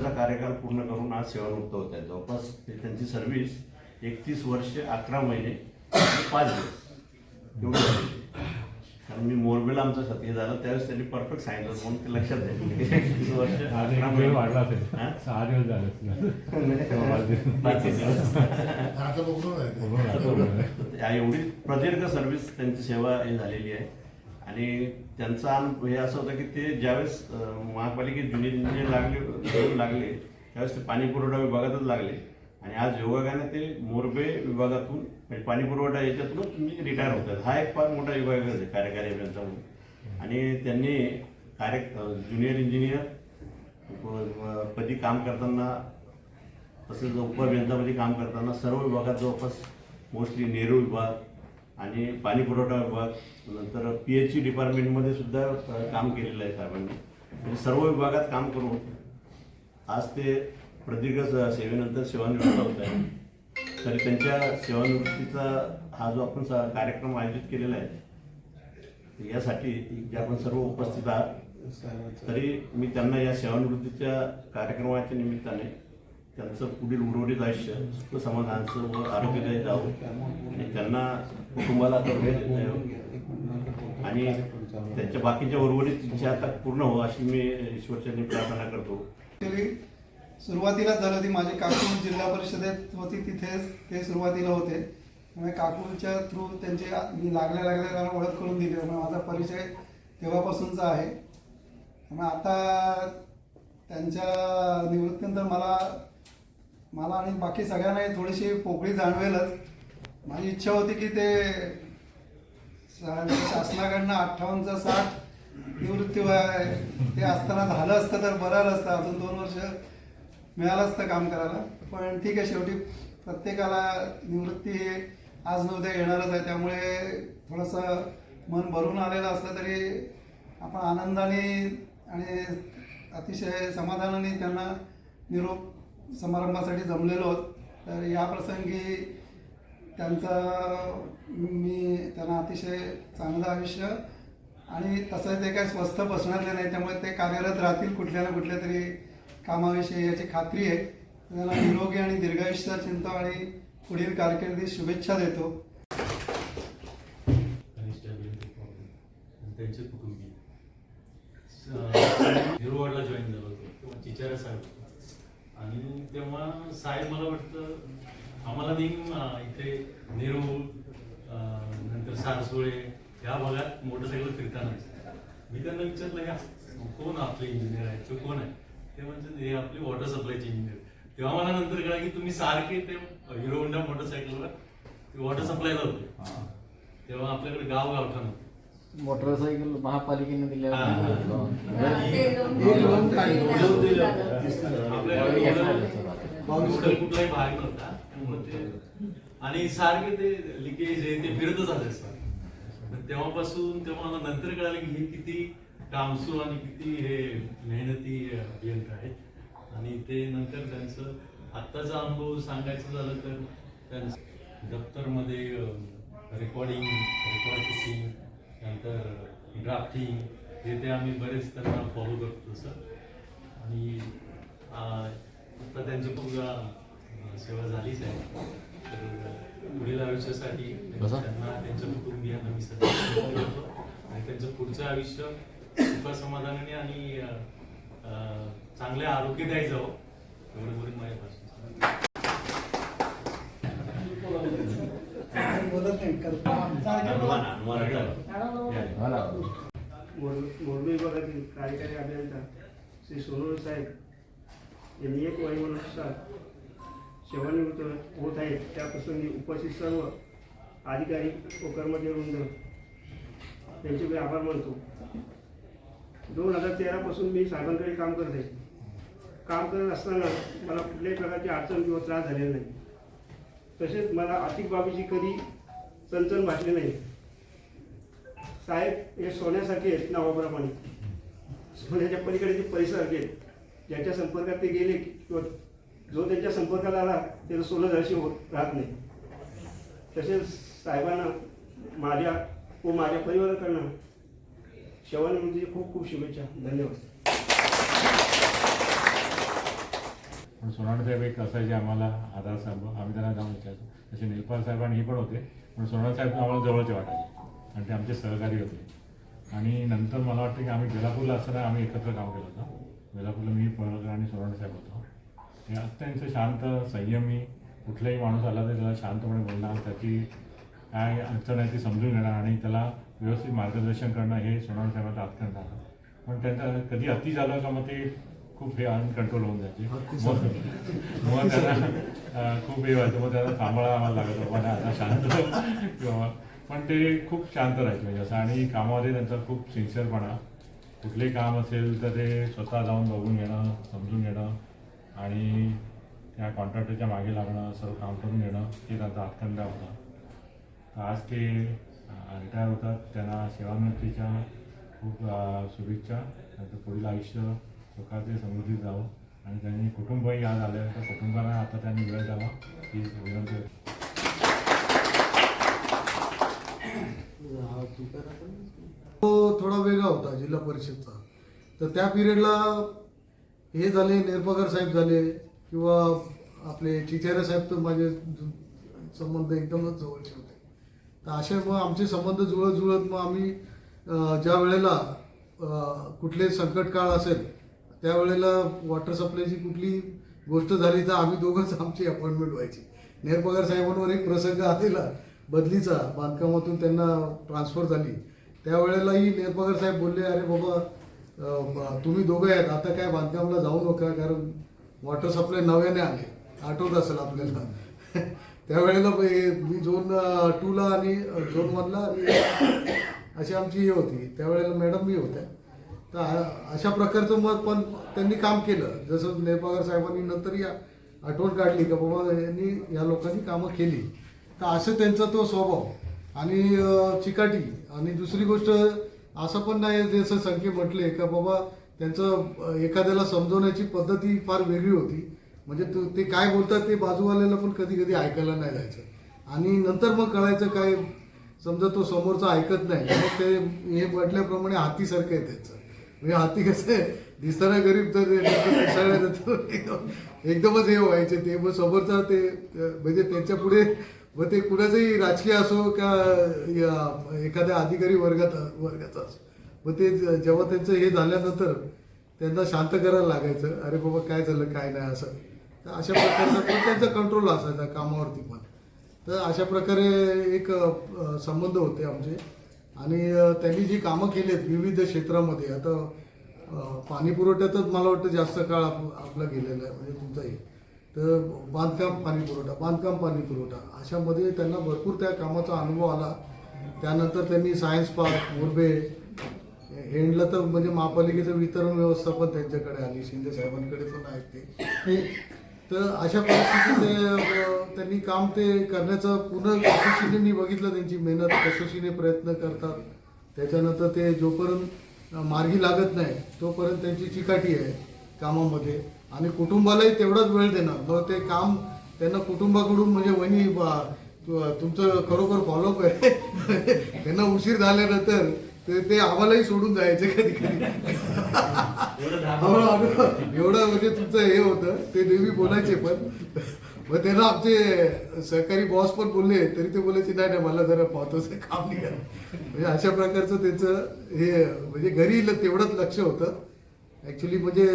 वर्षाचा कार्यकाल पूर्ण करून आज सेवानिवृत्त होत आहेत जवळपास ते त्यांची सर्व्हिस एकतीस वर्ष अकरा महिने पाच दिवस. एवढी. कारण मी मोरबेला आमचं सत्य झालं त्यावेळेस त्यांनी परफेक्ट सांगितलं म्हणून ते लक्षात एकतीस वर्ष अकरा वाढला महिने. असेल. हा? सहा दिवस झाले एवढी प्रदीर्घ सर्व्हिस त्यांची सेवा हे झालेली आहे. आणि त्यांचा अनु- हे असं होतं की ते ज्यावेळेस महापालिकेत जुने इंजिनियर लागले लागले त्यावेळेस ते पाणी पुरवठा विभागातच लागले. आणि आज योगाने ते मोरबे विभागातून म्हणजे पाणी पुरवठा याच्यातूनच तुम्ही रिटायर होतात. हा एक फार मोठा विभाग आहे कार्यकारी अभियंता म्हणून. आणि त्यांनी कार्य ज्युनियर इंजिनियर पदी काम करताना तसेच उपअभियंतामध्ये काम करताना सर्व विभागात जवळपास मोस्टली नेहरू विभाग आणि पाणी पुरवठा विभाग नंतर पी एच ई डिपार्टमेंटमध्ये सुद्धा काम केलेलं आहे साहेबांनी. म्हणजे सर्व विभागात काम करून आज ते प्रदीर्घ सेवेनंतर सेवानिवृत्त होत आहे तरी त्यांच्या सेवानिवृत्तीचा हा जो आपण सा- कार्यक्रम आयोजित केलेला आहे यासाठी जे आपण सर्व उपस्थित आहात तरी मी त्यांना या सेवानिवृत्तीच्या कार्यक्रमाच्या निमित्ताने त्यांचं पुढील उर्वरित आयुष्य सुख समाधानाचं व आरोग्यदायी जावं आणि त्यांना कुटुंबाला आता वेळ देता आणि त्यांच्या बाकीच्या उर्वरित इच्छा आता पूर्ण हो अशी मी ईश्वरचरणी प्रार्थना करतो. सुरुवातीला झालं होती माझी काकूल जिल्हा परिषदेत होती तिथेच ते सुरुवातीला होते. त्यामुळे काकूलच्या थ्रू त्यांचे मी लागल्या लागल्या त्यांना ओळख करून दिली. त्यामुळे माझा परिचय तेव्हापासूनचा आहे. त्यामुळे आता त्यांच्या निवृत्तीनंतर मला मला आणि बाकी सगळ्यांनाही थोडीशी पोकळी जाणवेलच. माझी इच्छा होती की ते शासनाकडनं अठ्ठावन्नचा साठ निवृत्ती ते असताना झालं असतं तर बरं आलं असतं. अजून दोन वर्ष मिळालं असतं काम करायला. पण ठीक आहे शेवटी प्रत्येकाला निवृत्ती हे आज नव्हत्या येणारच आहे. त्यामुळे थोडंसं मन भरून आलेलं असलं तरी आपण आनंदाने आणि अतिशय समाधानाने त्यांना निरोप समारंभासाठी जमलेलो आहोत. तर या प्रसंगी त्यांचा मी त्यांना अतिशय चांगलं आयुष्य आणि तसं ते काही स्वस्थ बसणारले नाही त्यामुळे ते कार्यरत राहतील कुठल्या ना कुठल्या तरी कामाविषयी याची खात्री आहे. त्यांना निरोगी आणि दीर्घायुष्य चिंता आणि पुढील कारकिर्दीत शुभेच्छा देतो. त्यांचे कुटुंबीय. हिरोवाडला जॉईन झालो होतो. तेव्हा चिचारा साहेब. आणि तेव्हा साहेब मला वाटतं आम्हाला नेहमी इथे नेहरू अं, नंतर सारसोळे या भागात मोटरसायकल फिरताना. मी त्यांना विचारलं या कोण आपले इंजिनियर आहेत? तो कोण आहे? ते म्हणजे हे आपले वॉटर सप्लायचे इंजिनियर तेव्हा मला नंतर कळलं की तुम्ही सारखे ते हिरो होंडा मोटरसायकलवर वॉटर सप्लायला होते. तेव्हा आपल्याकडे गाव गावठाण होतं. मोटरसायकल महापालिकेने दिल्या. आपल्याकडे कुठलाही भाग नव्हता. आणि सारखे ते लिकेज हे ते फिरतच आले तेव्हापासून तेव्हा मला नंतर कळालं की हे किती कामसू आणि किती हे मेहनती अभियंता आहेत आणि ते नंतर त्यांचं आत्ताचा अनुभव सांगायचं झालं तर त्यांचं दफ्तरमध्ये रेकॉर्डिंग रेकॉर्ड नंतर ड्राफ्टिंग हे ते आम्ही बरेच त्यांना फॉलो करतो तसं आणि आता त्यांची खूप सेवा झालीच आहे तर पुढील आयुष्यासाठी त्यांना त्यांच्या कुटुंबियांना मी सध्या करतो आणि त्यांचं पुढचं आयुष्य सुख समाधानाने आणि चांगल्या आरोग्यदायी जावं एवढं बोलून माझ्यापासून बोलत नाही हनुमान हनुमान मोरबी विभागातील कार्यकारी अभियंता श्री सोनवणे साहेब यांनी एक वयोमानानुसार सेवानिवृत्त होत आहेत त्याप्रसंगी उपस्थित सर्व अधिकारी व कर्मचारी वृंद त्यांचे मी आभार मानतो. दोन हजार तेरापासून मी साहेबांकडे काम करत आहे. काम करत असताना मला कुठल्याही प्रकारची अडचण किंवा त्रास झालेला नाही. तसेच मला आर्थिक बाबीची कधी चणचण भासली नाही. साहेब हे सोन्यासारखे आहेत नावाप्रमाणे सोन्याच्या पलीकडे जे पैसासारखे आहेत ज्याच्या संपर्कात ते गेले की- किंवा जो त्यांच्या संपर्कात आला त्याचं सोनं जरशी होत राहत नाही. तसेच साहेबांना माझ्या व माझ्या परिवाराकडनं शेवानिवृत्तीची खूप खूप शुभेच्छा. धन्यवाद. पण सोनावणे साहेब एक असायचे आम्हाला आधार साहेब आम्ही त्यांना जाऊन विचारतो. तसे निलपाल साहेब आणि हे पण होते पण सोनावणे साहेब आम्हाला जवळचे वाटायचे. आणि ते आमचे सहकारी होते. आणि नंतर मला वाटतं की आम्ही बेलापूरला असताना आम्ही एकत्र काम केलं होतं. बेलापूरला मी पळकर आणि सोनावणे साहेब होतो. हे अत्यंत शांत संयमी कुठलाही माणूस आला तर त्याला शांतपणे बोलणार त्याची काय अडचण आहे ती समजून घेणार आणि त्याला व्यवस्थित मार्गदर्शन करणं हे सोनावणे साहेबांचा हातखंड आलं पण त्यांचं कधी अति झालं का मग ते खूप हे अनकंट्रोल होऊन जायचे मग मग त्यांना खूप हे व्हायचं. मग त्यांना सांभाळा आम्हाला लागत होतं. आता शांत. किंवा पण ते खूप शांत राहायचे. म्हणजे असं आणि कामामध्ये त्यांचा खूप सिन्सिअरपणा कुठलेही काम असेल तर ते स्वतः जाऊन बघून घेणं समजून घेणं आणि त्या कॉन्ट्रॅक्टरच्या मागे लागणं सर्व काम करून घेणं हे त्यांचा हातखंडा होता. तर आज ते रिटायर होतात. त्यांना सेवानिवृत्तीच्या खूप शुभेच्छा. त्यांचं पुढील आयुष्य सुखाचे समृद्धीत जावं आणि त्यांनी कुटुंबही आज आले तर कुटुंबाला आता त्यांनी वेळ द्यावा ही विनंती तो थोडा वेगळा होता जिल्हा परिषदचा. तर त्या पिरियडला हे झाले निरपगर साहेब झाले किंवा आपले चिचेरे साहेब तर माझे संबंध एकदमच जवळचे होते. तर असे मग आमचे संबंध जुळत जुळत मग आम्ही ज्या वेळेला कुठले संकट काळ असेल त्यावेळेला वॉटर सप्लायची कुठली गोष्ट झाली तर आम्ही दोघंच आमची अपॉइंटमेंट व्हायची. नेरपगार साहेबांवर एक प्रसंग आलेला बदलीचा बांधकामातून त्यांना ट्रान्सफर झाली. त्यावेळेलाही नेरपगार साहेब बोलले अरे बाबा तुम्ही दोघं आहेत आता काय बांधकामला जाऊ नका कारण वॉटर सप्लाय नव्याने आले. आठवत असेल आपल्याला. त्यावेळेला मी झोन टूला आणि झोनमधला झोन वनला आणि अशी आमची हे होती. त्यावेळेला मॅडम मी होत्या. तर अशा प्रकारचं मत पण त्यांनी काम केलं. जसं नेरपगार साहेबांनी नंतर या आठवण काढली का बाबा यांनी या लोकांनी कामं केली. तर असं त्यांचा तो स्वभाव. आणि चिकाटी. आणि दुसरी गोष्ट असं पण नाही जसं संख्ये म्हटले का बाबा त्यांचं एखाद्याला समजवण्याची पद्धती फार वेगळी होती. म्हणजे तो- ते काय बोलतात ते बाजूवाल्याला पण कधी कधी ऐकायला नाही जायचं. आणि नंतर मग कळायचं काय समजा तो समोरचा ऐकत नाही. मग ते हे म्हटल्याप्रमाणे हातीसारखं आहे त्याचं. म्हणजे हाती कसं आहे दिसताना गरीब तर एकदमच हे व्हायचे ते मग समोरचा ते म्हणजे त्यांच्या पुढे मग ते कुणाचंही राजकीय असो का एखाद्या अधिकारी वर्गात वर्गाचा असो. मग ते जेव्हा त्यांचं हे झाल्यानंतर त्यांना शांत करायला लागायचं अरे बाबा काय झालं काय नाही असं. तर अशा प्रकारचा पण त्यांचा कंट्रोल असायचा कामावरती पण. तर अशा प्रकारे एक संबंध होते आमचे. आणि त्यांनी जी कामं केली आहेत विविध क्षेत्रामध्ये आता पाणीपुरवठ्यातच पाणी पुरवठ्यातच मला वाटतं जास्त काळ आप आपला गेलेला आहे म्हणजे तुमचाही तर बांधकाम पाणी पुरवठा बांधकाम पाणी पुरवठा अशामध्ये त्यांना भरपूर त्या कामाचा अनुभव आला. त्यानंतर त्यांनी सायन्स पार्क मोरबे हेंडला तर म्हणजे महापालिकेचं वितरण व्यवस्था पण त्यांच्याकडे आली शिंदे साहेबांकडे पण आहेत ते. तर अशा परिस्थितीत ते, त्यांनी काम ते करण्याचं पूर्ण कसोशीने मी बघितलं त्यांची मेहनत कसोशीने प्रयत्न करतात. त्याच्यानंतर ते जोपर्यंत मार्गी लागत नाही तोपर्यंत त्यांची चिकाटी आहे कामामध्ये. आणि कुटुंबालाही तेवढाच वेळ देणार. मग ते काम त्यांना कुटुंबाकडून म्हणजे वहिनी बा- तुमचं खरोखर फॉलोअप आहे. त्यांना उशीर झाल्यानंतर ते ते आम्हालाही सोडून जायचे कधी कधी. आम्हाला एवढं म्हणजे तुमचं हे होतं ते नेहमी बोलायचे पण. मग त्यांना आमचे सहकारी बॉस पण बोलले तरी ते बोलायचे नाही नाही मला जरा महत्वाचं काम निघाल. म्हणजे अशा प्रकारचं त्यांचं हे म्हणजे घरी तेवढंच लक्ष होतं. ॲक्च्युली म्हणजे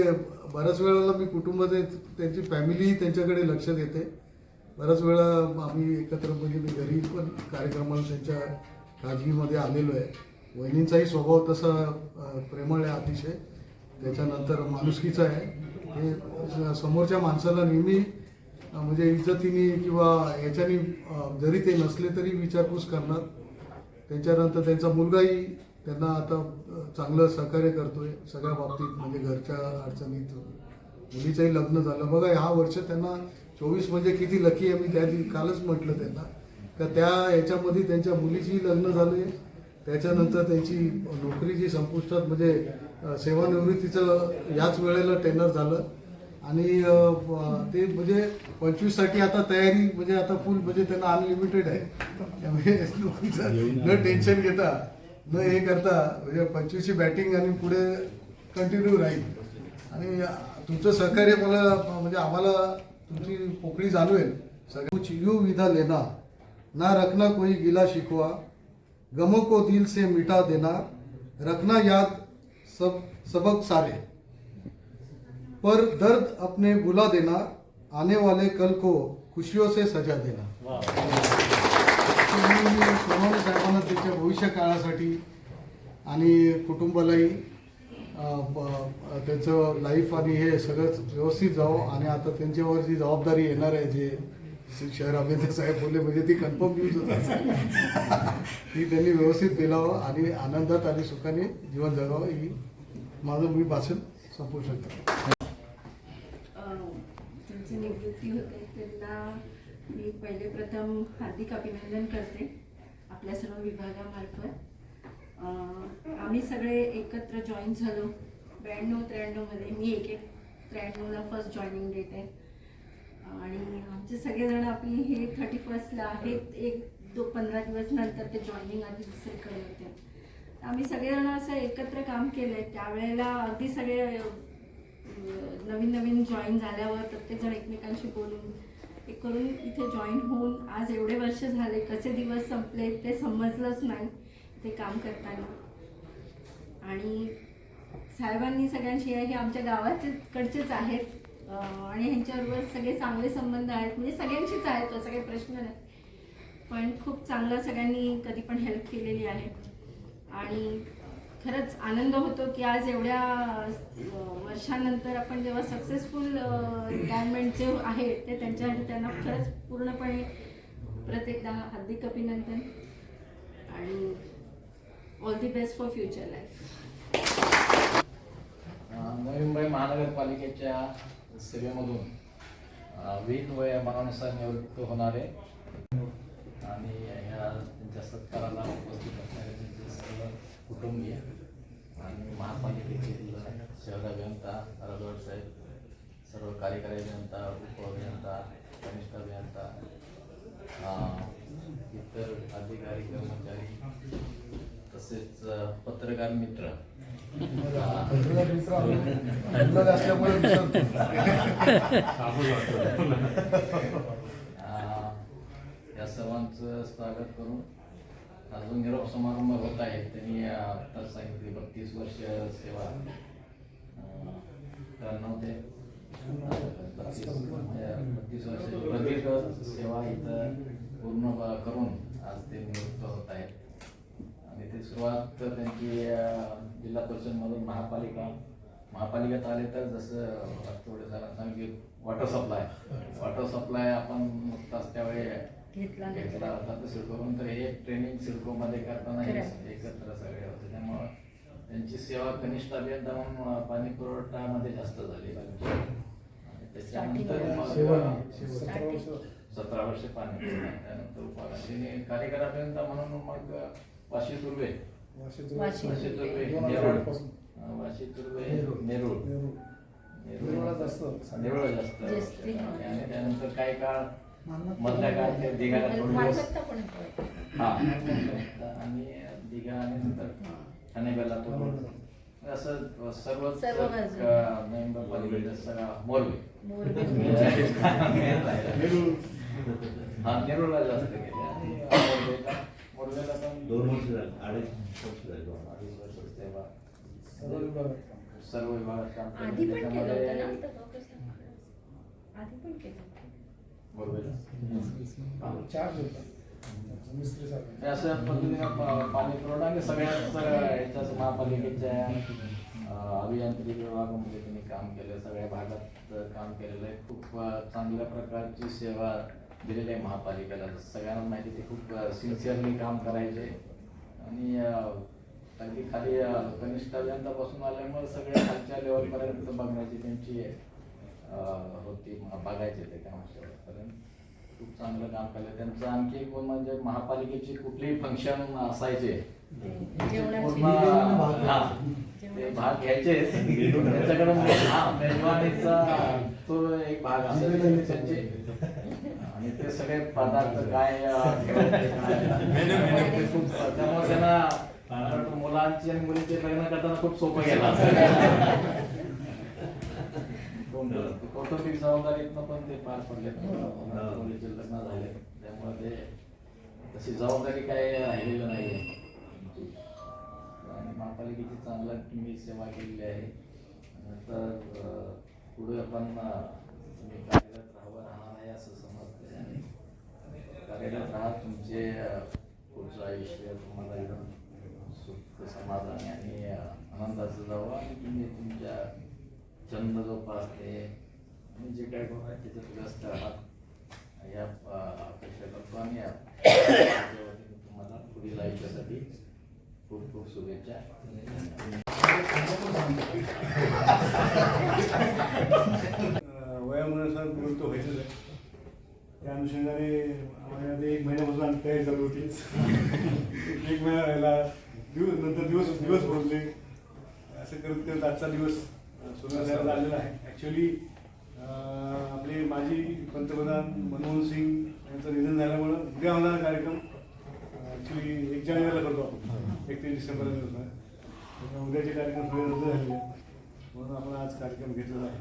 बऱ्याच वेळेला मी कुटुंबाचे त्यांची फॅमिली त्यांच्याकडे लक्ष देते. बऱ्याच वेळा आम्ही एकत्र म्हणजे मी घरी पण कार्यक्रमाला त्यांच्या खाजगीमध्ये आलेलो आहे. वहिनींचाही स्वभाव तसा प्रेमळ आहे अतिशय. त्याच्यानंतर माणुसकीचा आहे. हे समोरच्या माणसाला नेहमी म्हणजे इज्जतीने किंवा याच्यानी जरी ते नसले तरी विचारपूस करणार. त्याच्यानंतर त्यांचा मुलगाही त्यांना आता चांगलं सहकार्य करतोय सगळ्या बाबतीत म्हणजे घरच्या अडचणीत. मुलीचंही लग्न झालं. बघा ह्या वर्ष त्यांना चोवीस म्हणजे किती लकी आहे. मी त्या कालच म्हटलं त्यांना. का त्या याच्यामध्ये त्यांच्या मुलीचीही लग्न झाले त्याच्यानंतर त्यांची नोकरी जी संपुष्टात म्हणजे सेवानिवृत्तीचं याच वेळेला टेंडर झालं. आणि ते म्हणजे पंचवीससाठी आता तयारी म्हणजे आता फुल म्हणजे त्यांना अनलिमिटेड आहे. त्यामुळे न टेन्शन घेता न हे करता म्हणजे पंचवीसची बॅटिंग आणि पुढे कंटिन्यू राहील. आणि तुमचं सहकार्य मला म्हणजे आम्हाला तुमची पोकळी जाणवेल. सगळं कुछ यूं विधा लेना ना रखना कोई गिला शिकवा गमों को दिल से मिटा देना रखना याद सब सबक सारे। पर दर्द अपने भुला देना आने वाले कल को खुशियों से सजा देना। सोनवणे साहेबांना त्याच्या भविष्य काळासाठी आणि कुटुंबालाही त्यांचं लाईफ आणि हे सगळंच व्यवस्थित जावं आणि आता त्यांच्यावर जी जबाबदारी येणार आहे जे शहर अभिनेते साहेब बोलले म्हणजे ती कन्फर्म न्यूज होत ती त्यांनी व्यवस्थित दिलावं आणि आनंदात आणि सुखाने जीवन जगावं. ही माझं मी भाषण संपवू शकतो. त्यांची निवृत्ती होते त्यांना मी पहिले प्रथम हार्दिक अभिनंदन करते आपल्या सर्व विभागामार्फत. आम्ही सगळे एकत्र जॉईन झालो. ब्याण्णव त्र्याण्णवमध्ये मी एक एक त्र्याण्णवला फर्स्ट जॉईनिंग डेट आहे आणि आमचे सगळेजण आपली हे थर्टी फर्स्टला आहेत. एक दो पंधरा दिवस नंतर ते जॉईनिंग आधी दुसरीकडे होते. आम्ही सगळेजण असं एकत्र काम केलं आहे त्यावेळेला अगदी सगळे नवीन नवीन जॉईन झाल्यावर प्रत्येकजण एकमेकांशी बोलून हे करून इथे जॉईन होऊन आज एवढे वर्ष झाले. कसे दिवस संपले ते समजलंच नाही ते काम करताना. आणि साहेबांनी सगळ्यांशी हे आमच्या गावाचे कडचेच आहेत. आणि ह्यांच्याबरोबर सगळे चांगले संबंध आहेत. म्हणजे सगळ्यांशीच आहेत असं काही प्रश्न नाही. पण खूप चांगला सगळ्यांनी कधी पण हेल्प केलेली आहे. आणि खरंच आनंद होतो की आज एवढ्या वर्षानंतर आपण जेव्हा सक्सेसफुल रिटायरमेंट जे आहे ते त्यांच्यासाठी त्यांना खरंच पूर्णपणे प्रत्येकदा हार्दिक अभिनंदन. आणि all the best for future life Mumbai महानगरपालिकेच्या सेवेमधून अ, विहित निवृत्त होणारे आणि ह्या त्यांच्या सत्काराला उपस्थित असणारे त्यांचे सर्व कुटुंबीय आणि महापालिकेतील शहर अभियंता राजवड साहेब सर्व कार्यकारी अभियंता उपअभियंता कनिष्ठ अभियंता इतर अधिकारी कर्मचारी तसेच पत्रकार मित्र या सर्वांचं स्वागत करून अजून निरोप समारंभ होत आहे. त्यांनी आता सांगितले बत्तीस वर्ष सेवा अ, बत्तीस वर्ष प्रदीर्घ सेवा इथं पूर्ण करून आज ते निवृत्त होत आहेत. ते सुरुवात त्यांची जिल्हा परिषदमधून महापालिका महापालिकेत आले तर जसं थोडे सरांना की वॉटर सप्लाय वॉटर सप्लाय आपण नुकताच त्यावेळी घेतला होता. तर सिडकोकडून तर हे ट्रेनिंग सिडकोमध्ये करताना एकत्र सगळे होते. त्यामुळं त्यांची सेवा कनिष्ठ अभियंता म्हणून पाणी पुरवठामध्ये जास्त झाली. त्याच्यानंतर सतरा वर्ष पाणी त्यानंतर उपाध्यक्ष कार्यकारी अभियंता म्हणून मग वाशी तुर्वे वाशी तुर्वे नेरुळ. वाशी तुर्वे नेरुळ. नेरुळला जास्त. नेरुळ जास्त. आणि त्यानंतर काही काळ? मधल्या काळात दिघाला थोडे. हा आणि दिघा आणि नंतर ठाणेबेला तो असं सर्व नोव्हेंबर पालिकेचा सगळा मोरवे. हा नेरुळला जास्त गेले आणि पण दोन वर्ष झाले अडीच वर्ष झाले दोन अडीच वर्ष सेवा सर्व विभागात. सर्व विभागात काम केलं. आधी पण केलं होतं ना त्याच्यामध्ये आधी पण केलं मोरवेला चार्ज होता मिस्त्री साहेब. हे असं पद्धतीनं पा- पाणी पुरवठा आणि महापालिकेच्या अं, अभियांत्रिकी विभागामध्ये त्यांनी काम केलं. सगळ्या भागात अं, काम केलेलं आहे. खूप अं, चांगल्या प्रकारची सेवा दिलेली आहे महापालिकेला. सगळ्यांना माहिती ते खूप सिन्सिअरली काम करायचे. आणि अगदी खाली कनिष्ठ अभियंतापासून आल्यामुळे सगळ्या खालच्या लेवलपर्यंत बघण्याची त्यांची होती. बघायचे ते काम शेवटपर्यंत खूप चांगलं काम केलं. त्यांचं आणखी एक म्हणजे महापालिकेचे कुठलेही फंक्शन असायचे. पूर्ण हा ते भाग घ्यायचे. त्याच्याकडे हा मेजवानीचा तो एक भाग असायचा. त्यांचे आणि ते सगळे पदार्थ काय ते खूप त्यामुळे त्यांना मुलांची आणि मुलींचे लग्न करताना खूप सोपं गेलं. कौटुंबिक जबाबदारीतनं पण ते पार पडले. मुलीचे लग्न झाले. त्यामुळे ते तशी जबाबदारी काय राहिलेलं नाहीये. आणि महापालिकेची चांगलं तुम्ही सेवा केलेली आहे. तर अं, पुढे आपण कार्यरत राहावं राहणार आहे असं समजते आणि कार्यरत राहा तुमचे पुढचं आयुष्य तुम्हाला एकदम सुख समाधानी आणि आनंदाचं जावं आणि तुम्ही तुमच्या छंद जोपासते आणि जे काय करू आहे त्याच्यात व्यस्त आहात. या अपेक्षा करतो आणि तुम्हाला पुढील आयुष्यासाठी खूप खूप शुभेच्छा. वयामुळे निवृत्त व्हायचंच आहे. त्या अनुषंगाने आम्हाला एक महिन्यापासून आम्ही तयारी चालू होती. एक महिना राहिला. दिवस नंतर दिवस दिवस बोलले. असं करत करत आजचा दिवस सोडण्यात आलेला आहे. ॲक्च्युली आपले माजी पंतप्रधान मनमोहन सिंग यांचं निधन झाल्यामुळं उद्या होणारा कार्यक्रम. ॲक्च्युली एक जानेवारीला करतो आपण. एकतीस डिसेंबरला होता उद्याचे कार्यक्रम सगळे रद्द झालेले म्हणून आपण आज कार्यक्रम घेतलेला आहे.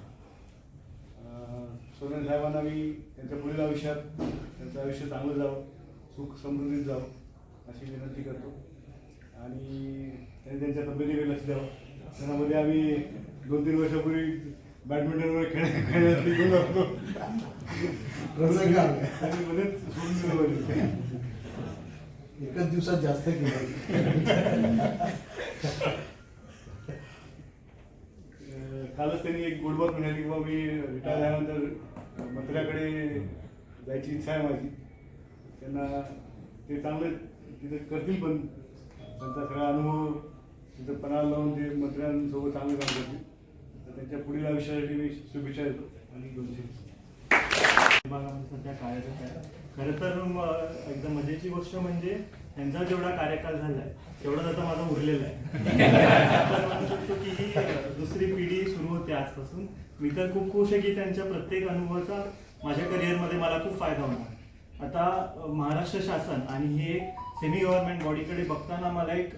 सोनेन साहेबांना मी त्यांच्या पुढील आयुष्यात त्यांचं आयुष्य चांगलं जावं सुख समृद्धीत जावं अशी विनंती करतो. आणि त्यांनी त्यांच्या तब्येतीकडे लक्ष द्यावं. त्यामध्ये आम्ही दोन तीन वर्षापूर्वी बॅडमिंटन वगैरे खेळ खेळण्यात निघून जातो त्यांनी मध्येच सोडून दिलं पाहिजे एकच दिवसात जास्त केलं. कालच त्यांनी एक गोडबात म्हणाली की बाबा मी रिटायर झाल्यानंतर मंत्र्याकडे जायची इच्छा आहे माझी. त्यांना ते चांगलं तिथे करतील पण. त्यांचा सगळा अनुभव तिथं पणाला लावून ते मंत्र्यांसोबत चांगलं काम करतील. तर त्यांच्या पुढील आयुष्यासाठी मी शुभेच्छा देतो. आणि दोन विभागामध्ये सध्या कार्यरत आहे. खरं तर एकदम मजेची गोष्ट म्हणजे त्यांचा जेवढा कार्यकाल झालाय तेवढाच आता माझा उरलेला आहे. दुसरी पिढी सुरू होते आजपासून मी तर खूप खुश आहे की त्यांच्या प्रत्येक अनुभवाचा माझ्या करिअरमध्ये मला खूप फायदा होणार आता महाराष्ट्र शासन आणि हे सेमी गव्हर्नमेंट बॉडीकडे बघताना मला एक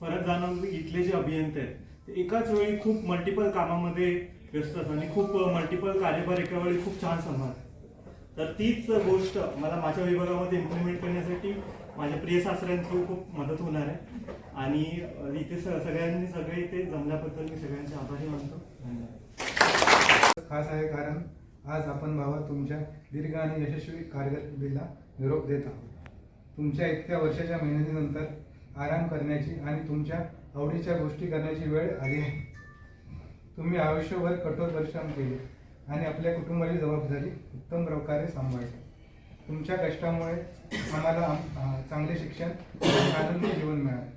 फरक जाणवतो की इथले जे अभियंते आहेत ते एकाच वेळी खूप मल्टिपल कामामध्ये व्यस्त असतात आणि खूप मल्टिपल कार्यभार एका वेळी खूप छान सांभाळतात. तर तीच गोष्ट मला माझ्या विभागामध्ये इम्प्लिमेंट करण्यासाठी माझ्या प्रिय सासऱ्यांची खूप मदत होणार आहे. आणि इथे स- सगळ्यांनी सगळे इथे जमल्याबद्दल मी सगळ्यांचे आभारी मानतो. धन्यवाद. खास आहे कारण आज आपण बाबा तुमच्या दीर्घ आणि यशस्वी कारकिर्दीला निरोप देत आहोत. तुमच्या इतक्या वर्षाच्या मेहनतीनंतर आराम करण्याची आणि तुमच्या आवडीच्या गोष्टी करण्याची वेळ आली आहे. तुम्ही आयुष्यभर कठोर परिश्रम केले आणि आपल्या कुटुंबाची जबाबदारी उत्तम प्रकारे सांभाळली. तुमच्या कष्टामुळे आम्हाला चांगले शिक्षण आनंद आनंदी जीवन मिळाले.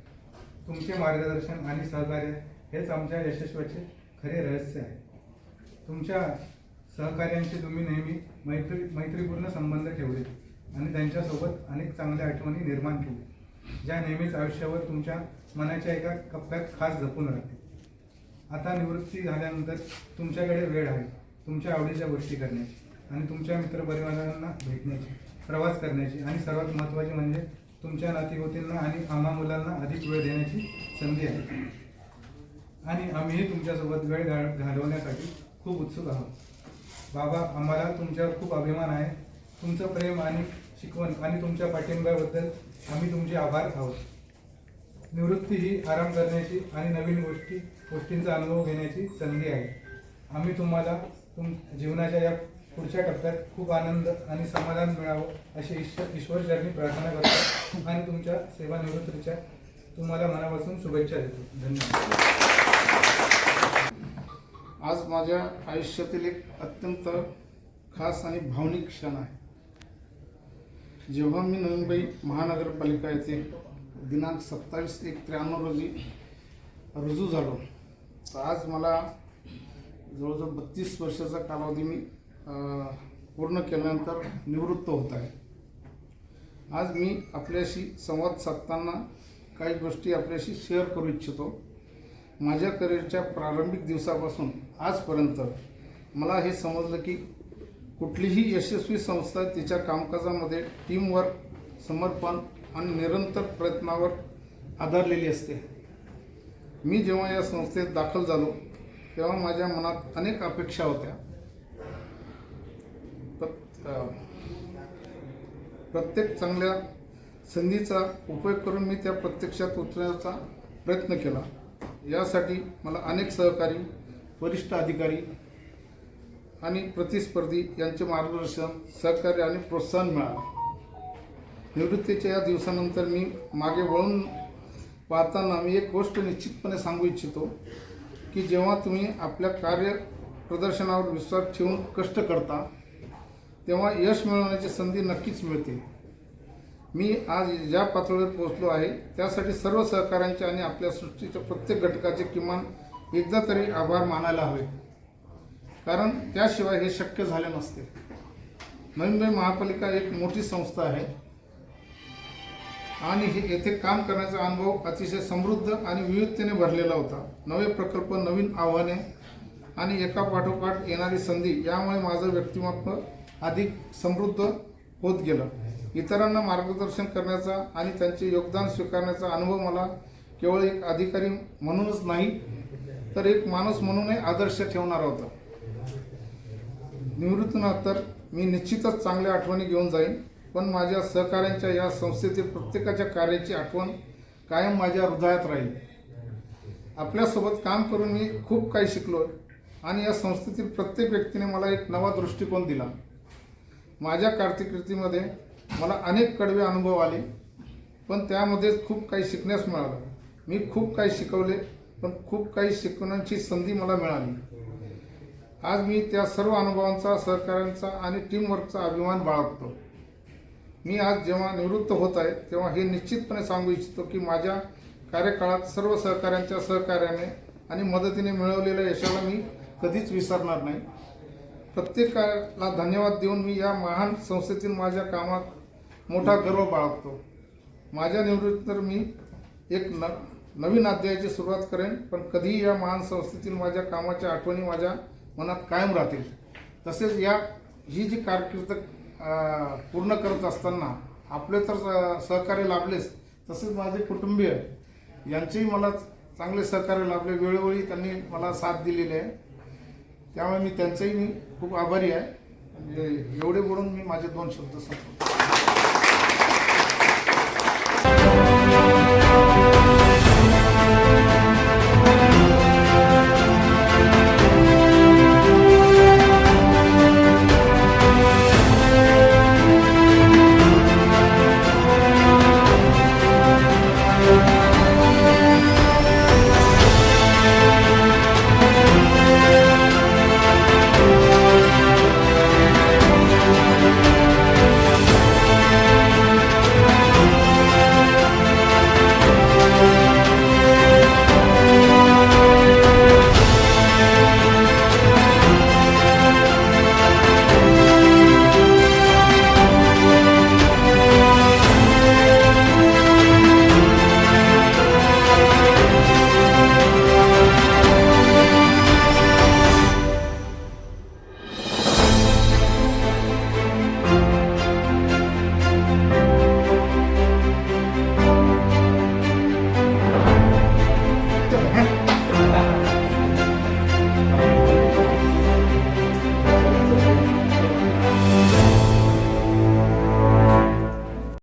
तुमचे मार्गदर्शन आणि सहकार्य हेच आमच्या यशस्वाचे खरे रहस्य आहे. तुमच्या सहकार्यांशी तुम्ही नेहमी मैत्री मैत्रीपूर्ण संबंध ठेवले आणि त्यांच्यासोबत अनेक चांगल्या आठवणी निर्माण केल्या ज्या नेहमीच आयुष्यावर तुमच्या मनाच्या एका कप्प्यात खास जपून राहतील. आता निवृत्ती झाल्यानंतर तुमच्याकडे वेळ आहे तुमच्या आवडीच्या गोष्टी करण्याची. आणि तुमच्या मित्रपरिवारांना भेटण्याची प्रवास करण्याची आणि सर्वात महत्त्वाची म्हणजे तुमच्या नातेगोतींना आणि आम्हा मुलांना अधिक वेळ देण्याची संधी आहे. आणि आम्हीही तुमच्यासोबत वेळ घालवण्यासाठी खूप उत्सुक आहोत. बाबा आम्हाला तुमच्यावर खूप अभिमान आहे. तुमचं प्रेम आणि शिकवण आणि तुमच्या पाठिंब्याबद्दल आम्ही तुमचे आभार आहोत. निवृत्ती ही आराम करण्याची आणि नवीन गोष्टी गोष्टींचा अनुभव घेण्याची संधी आहे. आम्ही तुम्हाला तुम जीवनाच्या या पुढच्या टप्प्यात खूप आनंद आणि समाधान मिळावं अशी ईश्वर ईश्वरचरणी प्रार्थना करतो. आणि तुमच्या सेवानिवृत्तीच्या तुम्हाला मनापासून शुभेच्छा देतो. धन्यवाद. आज माझ्या आयुष्यातील एक अत्यंत खास आणि भावनिक क्षण आहे. जेव्हा मी नवी मुंबई महानगरपालिका येथे दिनांक सत्तावीस एक त्र्याण्णव रोजी रुजू झालो तर आज मला जवळजवळ बत्तीस वर्षाचा कालावधी मी पूर्ण केल्यानंतर निवृत्त होत आहे. आज मी आपल्याशी संवाद साधताना काही गोष्टी आपल्याशी शेअर करू इच्छितो. माझ्या करिअरच्या प्रारंभिक दिवसापासून आजपर्यंत मला हे समजलं की कुठलीही यशस्वी संस्था तिच्या कामकाजामध्ये टीमवर्क समर्पण आणि निरंतर प्रयत्नावर आधारलेली असते. मी जेव्हा या संस्थेत दाखल झालो तेव्हा माझ्या मनात अनेक अपेक्षा होत्या. प्रत्येक चांगल्या संधीचा उपयोग करून मी त्या प्रत्यक्षात उतरण्याचा प्रयत्न केला. यासाठी मला अनेक सहकारी वरिष्ठ अधिकारी आणि प्रतिस्पर्धी यांचे मार्गदर्शन सहकार्य आणि प्रोत्साहन मिळाले. निवृत्तीच्या या दिवसानंतर मी मागे वळून पाहताना मी एक गोष्ट निश्चितपणे सांगू इच्छितो की जेव्हा तुम्ही आपल्या कार्य प्रदर्शनावर विश्वास ठेवून कष्ट करता तेव्हा यश मिळवण्याची संधी नक्कीच मिळते. मी आज ज्या पातळीवर पोहोचलो आहे त्यासाठी सर्व सहकाऱ्यांचे आणि आपल्या सृष्टीच्या प्रत्येक घटकाचे किमान एकदा तरी आभार मानायला हवे. कारण त्याशिवाय हे शक्य झाले नसते. नवी मुंबई महापालिका एक मोठी संस्था आहे. आणि हे येथे काम करण्याचा अनुभव अतिशय समृद्ध आणि विविधतेने भरलेला होता. नवे प्रकल्प नवीन आव्हाने आणि एका पाठोपाठ येणारी संधी यामुळे माझं व्यक्तिमत्व अधिक समृद्ध होत गेलं. इतरांना मार्गदर्शन करण्याचा आणि त्यांचे योगदान स्वीकारण्याचा अनुभव मला केवळ एक अधिकारी म्हणूनच नाही तर एक माणूस म्हणूनही आदर्श ठेवणारा होता. निवृत्तीनंतर मी निश्चितच चांगल्या आठवणी घेऊन जाईन पण माझ्या सहकाऱ्यांच्या या संस्थेतील प्रत्येकाच्या कार्याची आठवण कायम माझ्या हृदयात राहील. आपल्यासोबत काम करून मी खूप काही शिकलो आणि या संस्थेतील प्रत्येक व्यक्तीने मला एक नवा दृष्टिकोन दिला. माझ्या कारकिर्दीमध्ये मला अनेक कडवे अनुभव आले पण त्यामध्ये खूप काही शिकण्यास मिळालं. मी खूप काही शिकवले पण खूप काही शिकवण्याची संधी मला मिळाली. आज मी त्या सर्व अनुभवांचा सहकाऱ्यांचा आणि टीमवर्कचा अभिमान बाळगतो. मी आज जेव्हा निवृत्त होत आहे तेव्हा हे निश्चितपणे सांगू इच्छितो की माझ्या कार्यकाळात सर्व सहकाऱ्यांच्या सहकार्याने आणि मदतीने मिळवलेल्या यशाला मी कधीच विसरणार नाही. प्रत्येकाला धन्यवाद देऊन मी या महान संस्थेतील माझ्या कामात मोठा गर्व बाळगतो. माझ्या निवृत्तीनंतर मी एक न नवीन अध्यायाची सुरुवात करेन पण कधीही या महान संस्थेतील माझ्या कामाच्या आठवणी माझ्या मनात कायम राहतील. तसेच या ही जी कारकीर्द पूर्ण करत असताना आपले तर सहकार्य लाभलेच तसेच माझे कुटुंबीय यांचेही मला चांगले सहकार्य लाभले. वेळोवेळी त्यांनी मला साथ दिलेली आहे. त्यामुळे मी त्यांचंही मी खूप आभारी आहे. म्हणजे एवढे बोलून मी माझे दोन शब्द संपवतो.